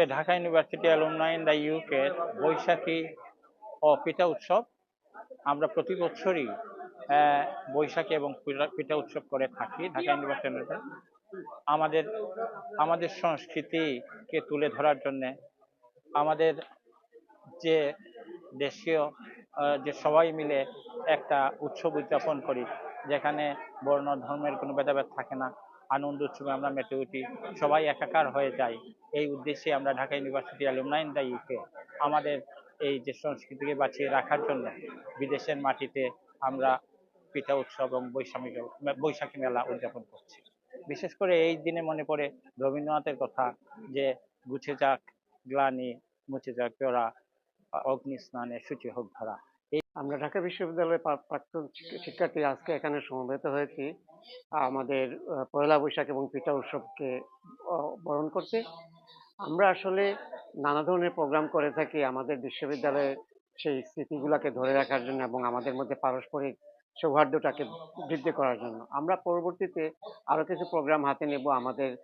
আজকে Dhaka university alumni in the UK Boishakhi ও পিঠা উৎসব। আমরা প্রতি বছরই বৈশাখী এবং পিঠা- উৎসব করে থাকি ঢাকা ইউনিভার্সিটিতে আমাদের আমাদের সংস্কৃতিকে তুলে ধরার জন্য আমাদের যে দেশীয় যে সবাই মিলে একটা উৎসব উদযাপন করি, যেখানে বর্ণ ধর্মের কোনো ভেদাভেদ থাকে না। আনন্দ উৎসবে আমরা মেতে উঠি। সবাই একাকার হয়ে যাই এই উদ্দেশ্যে আমরা Dhaka university alumni the UK আমাদের এই যে সংস্কৃতিকে বাঁচিয়ে রাখার জন্য বিদেশের মাটিতে আমরা পিঠা উৎসব এবং বৈশাখী বৈশাখী মেলা উদযাপন করছি। বিশেষ করে এই দিনে মনে পড়ে রবীন্দ্রনাথের কথা যে, গুছে যাক গ্লানি, মুছে যাক জোড়া, অগ্নি স্নানে সূচি হোক ধরা। আমরা ঢাকা বিশ্ববিদ্যালয়ের প্রা- প্রাক্তন শিক্ষার্থী আজকে এখানে সমবেত হয়েছি। আমাদের পয়লা বৈশাখ এবং পিঠা উৎসবকে বরণ করতে। আমরা আসলে নানা ধরনের প্রোগ্রাম করে থাকি আমাদের বিশ্ববিদ্যালয়ের সেই স্মৃতিগুলোকে ধরে রাখার জন্য এবং আমাদের মধ্যে পারস্পরিক সৌহার্দ্যটাকে বৃদ্ধি করার জন্য। আমরা পরবর্তীতে আরও কিছু প্রোগ্রাম হাতে নেব। আমাদের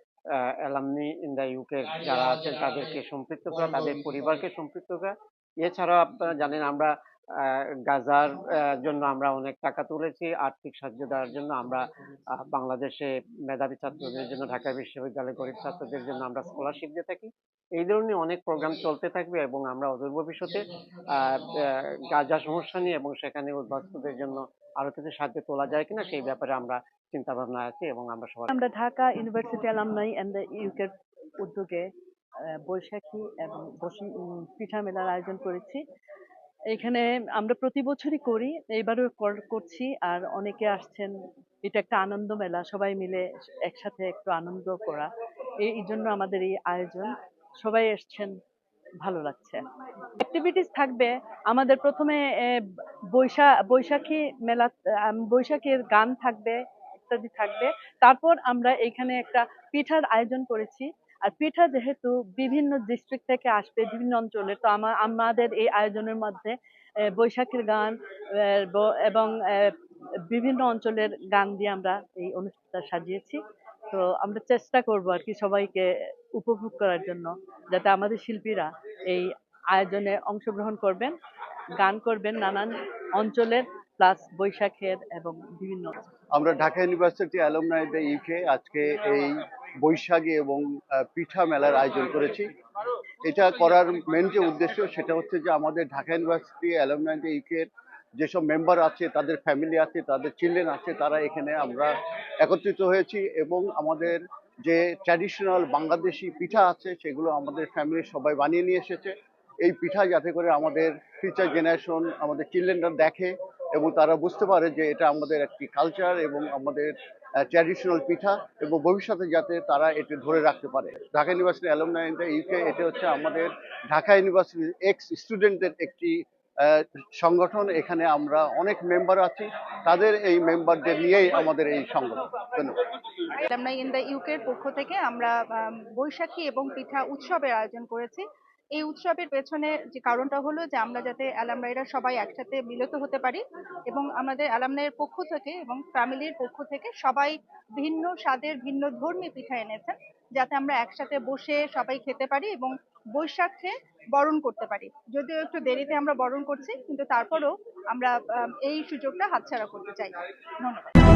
অ্যালামনি ইন দ্য ইউকে যারা আছেন তাদেরকে সম্পৃক্ত করা তাদের পরিবারকে সম্পৃক্ত করা। এছাড়াও আপনারা জানেন আমরা গাজার জন্য আমরা অনেক টাকা তুলেছি। আর্থিক সাহায্য দেওয়ার জন্য আমরা বাংলাদেশে মেধাবী ছাত্রদের জন্য ঢাকা বিশ্ববিদ্যালয়ে গরিব ছাত্রদের জন্য আমরা স্কলারশিপ দিয়ে থাকি। এই ধরনের অনেক প্রোগ্রাম চলতে থাকবে এবং আমরা অদূর ভবিষ্যতে গাজা সমস্যা নিয়ে এবং সেখানে উদ্বাস্তুদের জন্য আরও কিছু সাহায্য তোলা যায় কিনা সেই ব্যাপারে আমরা চিন্তা ভাবনা আছি এবং আমরা সবাই আমরা ঢাকা ইউনিভার্সিটি অ্যালামনাই এন্ড ইউকের উদ্যোগে বৈশাখী এবং বসি- উম, পিঠা মেলার আয়োজন করেছি। এখানে আমরা প্রতি বছরই করি, এইবারও কর- করছি আর অনেকে আসছেন, এটা একটা আনন্দ মেলা, সবাই মিলে একসাথে একটু আনন্দ করা, এই জন্য আমাদের এই আয়োজন, সবাই এসছেন ভালো লাগছে। অ্যাক্টিভিটিস থাকবে, আমাদের প্রথমে বৈশা, বৈশাখী মেলা বৈশাখীর গান থাকবে, ইত্যাদি থাকবে, তারপর আমরা এখানে একটা পিঠার আয়োজন করেছি আর পিঠা যেহেতু বিভিন্ন ডিস্ট্রিক্ট থেকে আসবে, বিভিন্ন অঞ্চলে, তো আমা- আমাদের এই আয়োজনের মধ্যে বৈশাখীর গান এবং বিভিন্ন অঞ্চলের গান দিয়ে আমরা এই অনুষ্ঠানটা সাজিয়েছি। তো আমরা চেষ্টা করব আর কি সবাইকে উপভোগ করার জন্য, যাতে আমাদের শিল্পীরা এই আয়োজনে অংশগ্রহণ করবেন, গান করবেন নানান অঞ্চলের প্লাস বৈশাখের এবং বিভিন্ন আমরা ঢাকা ইউনিভার্সিটি অ্যালুমনাইতে ইউকে আজকে এই বৈশাখী এবং পিঠা মেলার আয়োজন করেছি। এটা করার মেন যে উদ্দেশ্য সেটা হচ্ছে যে আমাদের ঢাকা ইউনিভার্সিটি অ্যালুমনাইতে ইউকে যেসব মেম্বার আছে, তাদের ফ্যামিলি আছে, তাদের চিলড্রেন আছে, তারা এখানে আমরা একত্রিত হয়েছি এবং আমাদের যে ট্র্যাডিশনাল বাংলাদেশি পিঠা আছে সেগুলো আমাদের ফ্যামিলির সবাই বানিয়ে নিয়ে এসেছে। এই পিঠা যাতে করে আমাদের ফিউচার জেনারেশন আমাদের চিলড্রেনরা দেখে এবং তারা বুঝতে পারে যে এটা আমাদের একটি কালচার এবং আমাদের ট্র্যাডিশনাল পিঠা এবং ভবিষ্যতে যাতে তারা এটি ধরে রাখতে পারে। ঢাকা ইউনিভার্সিটি অ্যালুমনাই ইউকে এটা হচ্ছে আমাদের ঢাকা ইউনিভার্সিটির এক্স স্টুডেন্টদের একটি সংগঠন। এখানে আমরা অনেক মেম্বার আছি। তাদের এই মেম্বারদের নিয়েই আমাদের এই সংগঠন। ধন্যবাদ। ইন দ্য ইউকের পক্ষ থেকে আমরা বৈশাখী এবং পিঠা উৎসবের আয়োজন করেছি। এই উৎসবের পেছনে যে কারণটা হলো যে আমরা যাতে অ্যালামরাইরা সবাই একসাথে মিলিত হতে পারি এবং আমাদের অ্যালামনাইয়ের পক্ষ থেকে এবং ফ্যামিলির পক্ষ থেকে সবাই ভিন্ন স্বাদের, ভিন্ন ধর্মী পিঠা এনেছেন যাতে আমরা একসাথে বসে সবাই খেতে পারি এবং বৈশাখে বরণ করতে পারি। যদিও একটু দেরিতে আমরা বরণ করছি, কিন্তু তারপরেও আমরা এই সুযোগটা হাতছাড়া করতে চাই। ধন্যবাদ।